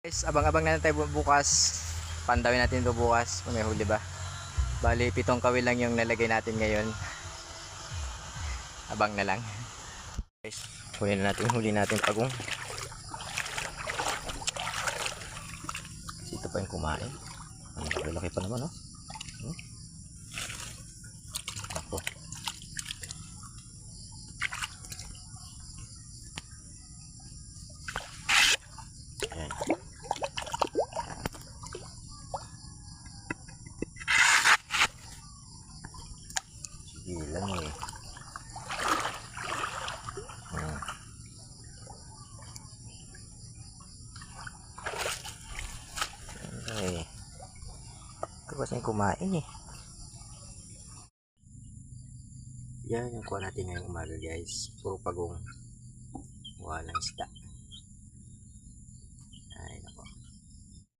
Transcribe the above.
Guys, abang-abang na tayo bu- bukas. Pandawin natin ito bukas. May huli ba. Bali, pitong kawil lang yung nalagay natin ngayon. Abang na lang. Guys, huli na natin huli natin pagong. Ito pa yung kumain. Ang laki pa naman, oh. Hmm? Sige lang eh. Hmm. Yung kumain eh. Yan yung kuha natin ngayong umaga guys. Puro pagong. Walang isda.